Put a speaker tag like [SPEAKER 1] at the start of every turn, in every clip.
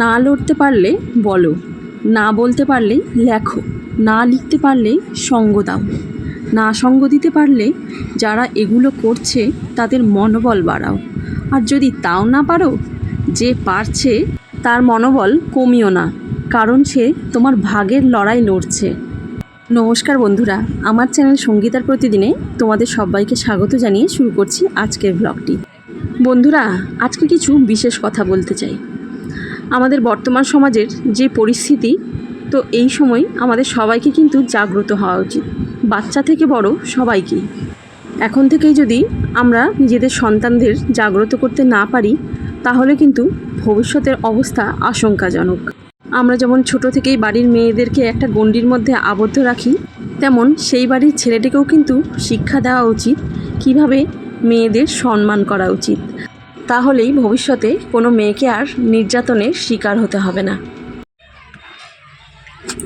[SPEAKER 1] না লড়তে পারলে বলো, না বলতে পারলে লেখো, না লিখতে পারলে সঙ্গ দাও। না সঙ্গ দিতে পারলে যারা এগুলো করছে তাদের মনোবল বাড়াও। আর যদি তাও না পারো, যে পারছে তার মনোবল কমিও না, কারণ সে তোমার ভাগের লড়াই লড়ছে। নমস্কার বন্ধুরা, আমার চ্যানেল সঙ্গীতার প্রতিদিনে তোমাদের সবাইকে স্বাগত জানিয়ে শুরু করছি আজকের ব্লগটি। বন্ধুরা, আজকে কিছু বিশেষ কথা বলতে চাই। আমাদের বর্তমান সমাজের যে পরিস্থিতি, তো এই সময় আমাদের সবাইকে কিন্তু জাগ্রত হওয়া উচিত। বাচ্চা থেকে বড় সবাইকেই। এখন থেকেই যদি আমরা নিজেদের সন্তানদের জাগ্রত করতে না পারি, তাহলে কিন্তু ভবিষ্যতের অবস্থা আশঙ্কাজনক। আমরা যেমন ছোট থেকেই বাড়ির মেয়েদেরকে একটা গণ্ডির মধ্যে আবদ্ধ রাখি, তেমন সেই বাড়ির ছেলেটিকেও কিন্তু শিক্ষা দেওয়া উচিত, কীভাবে মেয়েদের সম্মান করা উচিত। তাহলেই ভবিষ্যতে কোনো মেয়েকে আর নির্যাতনের শিকার হতে হবে না।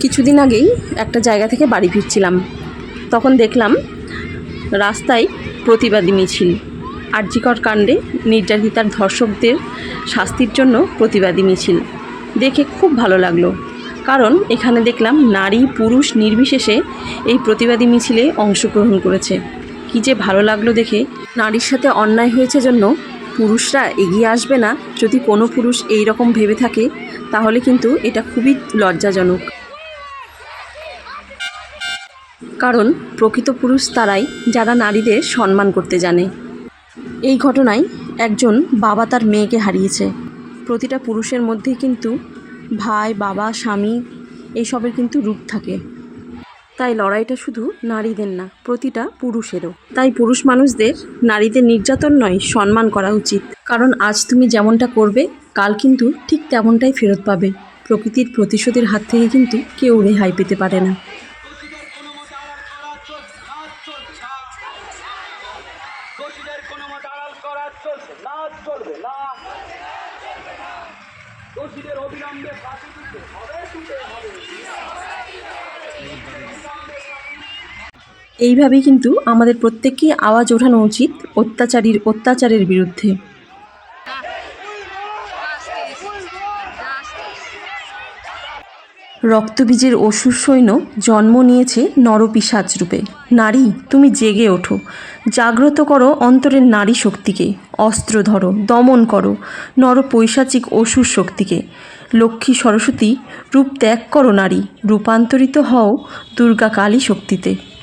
[SPEAKER 1] কিছুদিন আগেই একটা জায়গা থেকে বাড়ি ফিরছিলাম। তখন দেখলাম রাস্তায় প্রতিবাদী মিছিল। আরজিকর কাণ্ডে নির্যাতিতার ধর্ষকদের শাস্তির জন্য প্রতিবাদী মিছিল। দেখে খুব ভালো লাগল। কারণ এখানে দেখলাম নারী, পুরুষ নির্বিশেষে এই প্রতিবাদী মিছিলে অংশগ্রহণ করেছে। কী যে ভালো লাগল দেখে। নারীর সাথে অন্যায় হয়েছে জন্য পুরুষরা এগিয়ে আসবে না, যদি কোনো পুরুষ এই রকম ভেবে থাকে, তাহলে কিন্তু এটা খুবই লজ্জাজনক। কারণ প্রকৃত পুরুষ তারাই যারা নারীদের সম্মান করতে জানে। এই ঘটনায় একজন বাবা তার মেয়েকে হারিয়েছে। প্রতিটা পুরুষের মধ্যেই কিন্তু ভাই, বাবা, স্বামী এইসবের কিন্তু রূপ থাকে। তাই লড়াইটা শুধু নারীদের না, প্রতিটা পুরুষেরও। তাই পুরুষ মানুষদের নারীদের নির্যাতন নয়, সম্মান করা উচিত। কারণ আজ তুমি যেমনটা করবে, কাল কিন্তু ঠিক তেমনটাই ফেরত পাবে। প্রকৃতির প্রতিশোধের হাত থেকে কিন্তু কেউ রেহাই পেতে পারে না।
[SPEAKER 2] দোষীদের অবিলম্বে ফাঁসি দিতে হবে হবে।
[SPEAKER 1] এইভাবেই কিন্তু আমাদের প্রত্যেককেই আওয়াজ ওঠানো উচিত অত্যাচারীর অত্যাচারের বিরুদ্ধে। রক্তবীজের অসুর সৈন্য জন্ম নিয়েছে নরপিসাচ রূপে। নারী, তুমি জেগে ওঠো। জাগ্রত করো অন্তরের নারী শক্তিকে। অস্ত্র ধরো, দমন করো নরপৈশাচিক অসুর শক্তিকে। লক্ষ্মী সরস্বতী, রূপ ত্যাগ করো নারী, রূপান্তরিত হও দুর্গা কালী শক্তিতে।